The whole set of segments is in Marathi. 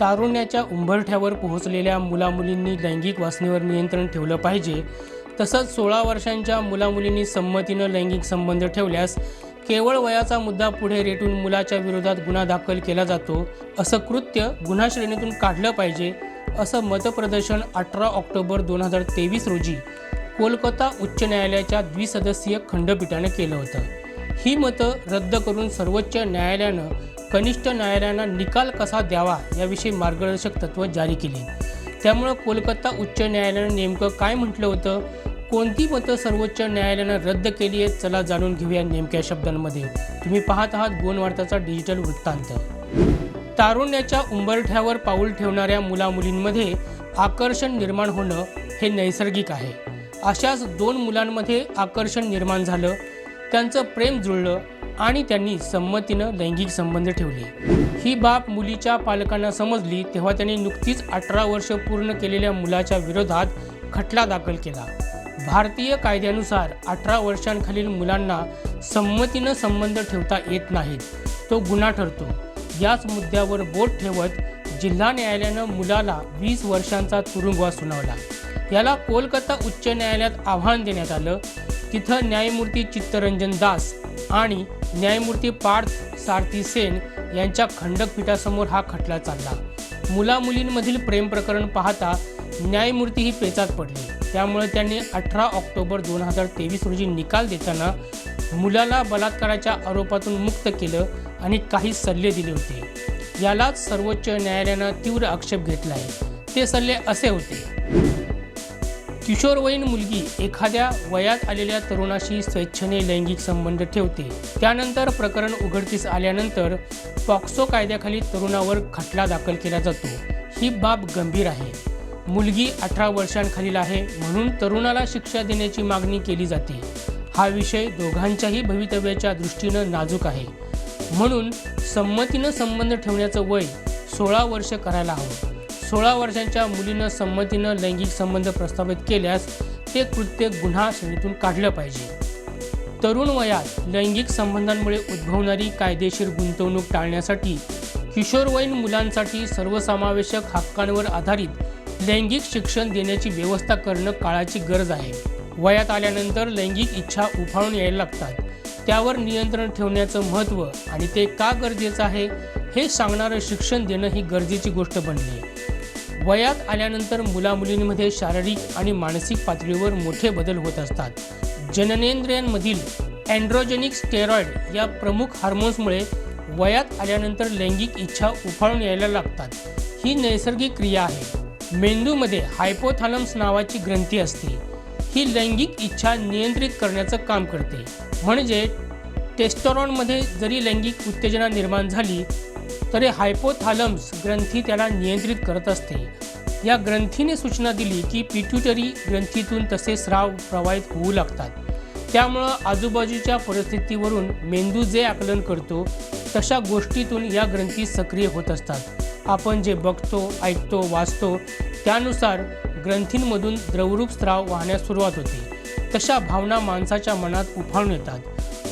तारुण्याच्या उंबरठ्यावर पोहोचलेल्या मुलामुलींनी लैंगिक वासनेवर नियंत्रण ठेवलं पाहिजे. तसंच सोळा वर्षांच्या मुलामुलींनी संमतीनं लैंगिक संबंध ठेवल्यास केवळ वयाचा मुद्दा पुढे रेटून मुलाच्या विरोधात गुन्हा दाखल केला जातो असं कृत्य गुन्हा श्रेणीतून काढलं पाहिजे असं मतप्रदर्शन अठरा ऑक्टोबर दोन हजार तेवीस रोजी कोलकाता उच्च न्यायालयाच्या द्विसदस्यीय खंडपीठानं केलं होतं. ही मतं रद्द करून सर्वोच्च न्यायालयानं कनिष्ठ न्यायालयांना निकाल कसा द्यावा याविषयी मार्गदर्शक तत्त्व जारी केली. त्यामुळं कोलकाता उच्च न्यायालयानं नेमकं काय म्हटलं होतं? कोणती मतं सर्वोच्च न्यायालयानं रद्द केली आहेत? चला जाणून घेऊया नेमक्या शब्दांमध्ये. तुम्ही पाहत आहात गोनवार्ताचा डिजिटल वृत्तांत. तारुण्याच्या उंबरठ्यावर पाऊल ठेवणाऱ्या मुलामुलींमध्ये आकर्षण निर्माण होणं हे नैसर्गिक आहे. अशाच दोन मुलांमध्ये आकर्षण निर्माण झालं. त्यांचं प्रेम जुळलं आणि त्यांनी संमतीनं लैंगिक संबंध ठेवले. ही बाब मुलीच्या पालकांना समजली तेव्हा त्यांनी नुकतीच अठरा वर्ष पूर्ण केलेल्या मुलाच्या विरोधात खटला दाखल केला. भारतीय कायद्यानुसार अठरा वर्षांखालील मुलांना संमतीनं संबंध ठेवता येत नाहीत तो गुन्हा ठरतो. याच मुद्द्यावर बोट ठेवत जिल्हा न्यायालयानं मुलाला वीस वर्षांचा तुरुंगवास सुनावला. याला कोलकाता उच्च न्यायालयात आव्हान देण्यात आलं. तिथं न्यायमूर्ती चित्तरंजन दास आणि न्यायमूर्ती पार्थ सारथी सेन यांच्या खंडपीठासमोर हा खटला चालला. मुलामुलींमधील प्रेम प्रकरण पाहता न्यायमूर्ती ही पेचात पडली. त्यामुळे त्यांनी अठरा ऑक्टोबर दोन हजार तेवीस रोजी निकाल देताना मुलाला बलात्काराच्या आरोपातून मुक्त केलं आणि काही सल्ले दिले होते. यालाच सर्वोच्च न्यायालयानं तीव्र आक्षेप घेतला आहे ते सल्ले असे होते. किशोरवयीन मुलगी एखाद्या वयात आलेल्या तरुणाशी स्वेच्छेने लैंगिक संबंध ठेवते. त्यानंतर प्रकरण उघडकीस आल्यानंतर पॉक्सो कायद्याखाली तरुणावर खटला दाखल केला जातो. ही बाब गंभीर आहे. मुलगी अठरा वर्षांखालील आहे म्हणून तरुणाला शिक्षा देण्याची मागणी केली जाते. हा विषय दोघांच्याही भवितव्याच्या दृष्टीनं नाजूक आहे. म्हणून संमतीनं संबंध ठेवण्याचं वय सोळा वर्ष करायला हवं. सोळा वर्षांच्या मुलीनं संमतीनं लैंगिक संबंध प्रस्थापित केल्यास ते कृत्य गुन्हा श्रेणीतून काढलं पाहिजे. तरुण वयात लैंगिक संबंधांमुळे उद्भवणारी कायदेशीर गुंतवणूक टाळण्यासाठी किशोरवयीन मुलांसाठी सर्वसमावेशक हक्कांवर आधारित लैंगिक शिक्षण देण्याची व्यवस्था करणं काळाची गरज आहे. वयात आल्यानंतर लैंगिक इच्छा उफाळून यायला लागतात. त्यावर नियंत्रण ठेवण्याचं महत्त्व आणि ते का गरजेचं आहे हे सांगणारं शिक्षण देणं ही गरजेची गोष्ट बनली. आहे वयात आल्यानंतर मुलामुलींमध्ये शारीरिक आणि मानसिक पातळीवर मोठे बदल होत असतात. जननेंद्रियांमधील अँड्रोजेनिक स्टेरॉइड या प्रमुख हार्मोन्समुळे वयात आल्यानंतर लैंगिक इच्छा उफाळून यायला लागतात. ही नैसर्गिक क्रिया आहे. मेंदूमध्ये हायपोथॅलम्स नावाची ग्रंथी असते. ही लैंगिक इच्छा नियंत्रित करण्याचं काम करते. म्हणजे टेस्टोरॉनमध्ये जरी लैंगिक उत्तेजना निर्माण झाली तरी हायपोथालम्स ग्रंथी त्याला नियंत्रित करत असते. या ग्रंथीने सूचना दिली की पिट्युटरी ग्रंथीतून तसे स्राव प्रवाहित होऊ लागतात. त्यामुळं आजूबाजूच्या परिस्थितीवरून मेंदू जे आकलन करतो तशा गोष्टीतून या ग्रंथी सक्रिय होत असतात. आपण जे बघतो ऐकतो वाचतो त्यानुसार ग्रंथींमधून द्रवरूप स्राव वाहण्यास सुरुवात होते. तशा भावना माणसाच्या मनात उफाळून येतात.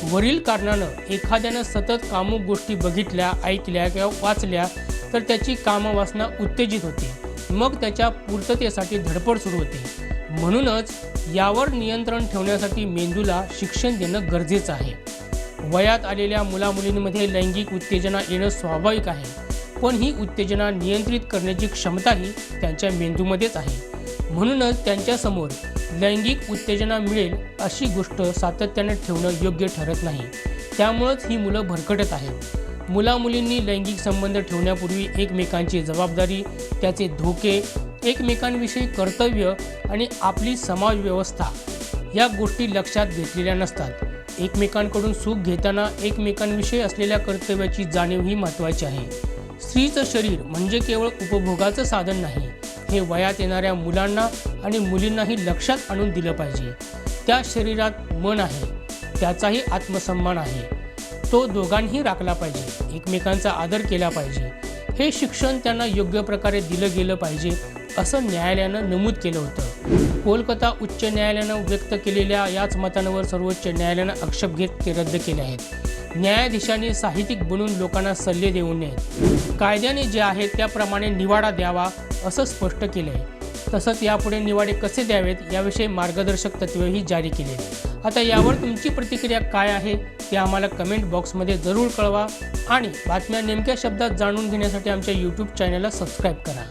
वरील कारणानं एखाद्यानं सतत कामुक गोष्टी बघितल्या ऐकल्या किंवा वाचल्या तर त्याची कामवासना उत्तेजित होते. मग त्याच्या पूर्ततेसाठी धडपड सुरू होते. म्हणूनच यावर नियंत्रण ठेवण्यासाठी मेंदूला शिक्षण देणं गरजेचं आहे. वयात आलेल्या मुलामुलींमध्ये लैंगिक उत्तेजना येणं स्वाभाविक आहे. पण ही उत्तेजना नियंत्रित करण्याची क्षमताही त्यांच्या मेंदूमध्येच आहे. म्हणूनच त्यांच्यासमोर लैंगिक उत्तेजना मिळेल अशी गोष्ट सातत्याने ठेवणं योग्य ठरत नाही. त्यामुळंच ही मुलं भरकटत आहेत. मुलामुलींनी लैंगिक संबंध ठेवण्यापूर्वी एकमेकांची जबाबदारी त्याचे धोके एकमेकांविषयी कर्तव्य आणि आपली समाज व्यवस्था या गोष्टी लक्षात घेतलेल्या नसतात. एकमेकांकडून सुख घेताना एकमेकांविषयी असलेल्या कर्तव्याची जाणीव ही महत्त्वाची आहे. स्त्रीचं शरीर म्हणजे केवळ उपभोगाचं साधन नाही हे वयात येणाऱ्या मुलांना आणि मुलींनाही लक्षात आणून दिलं पाहिजे. त्या शरीरात मन आहे त्याचाही आत्मसन्मान आहे. तो दोघांनी राखला पाहिजे. एकमेकांचा आदर केला पाहिजे. हे शिक्षण त्यांना योग्य प्रकारे दिलं गेलं पाहिजे असं न्यायालयानं नमूद केलं होतं. कोलकाता उच्च न्यायालयानं व्यक्त केलेल्या याच मतांवर सर्वोच्च न्यायालयानं आक्षेप घेत ते रद्द केले आहेत. न्यायाधीशांनी साहित्यिक बनून लोकांना सल्ले देऊ नयेत कायद्याने जे आहे त्याप्रमाणे निवाडा द्यावा असं स्पष्ट केलं आहे तसंच यापुढे निवाडे कसे द्यावेत याविषयी मार्गदर्शक तत्त्वेही जारी केले आहेत. आता यावर तुमची प्रतिक्रिया काय आहे ते आम्हाला कमेंट बॉक्समध्ये जरूर कळवा आणि बातम्या नेमक्या शब्दात जाणून घेण्यासाठी आमच्या यूट्यूब चॅनलला सबस्क्राईब करा.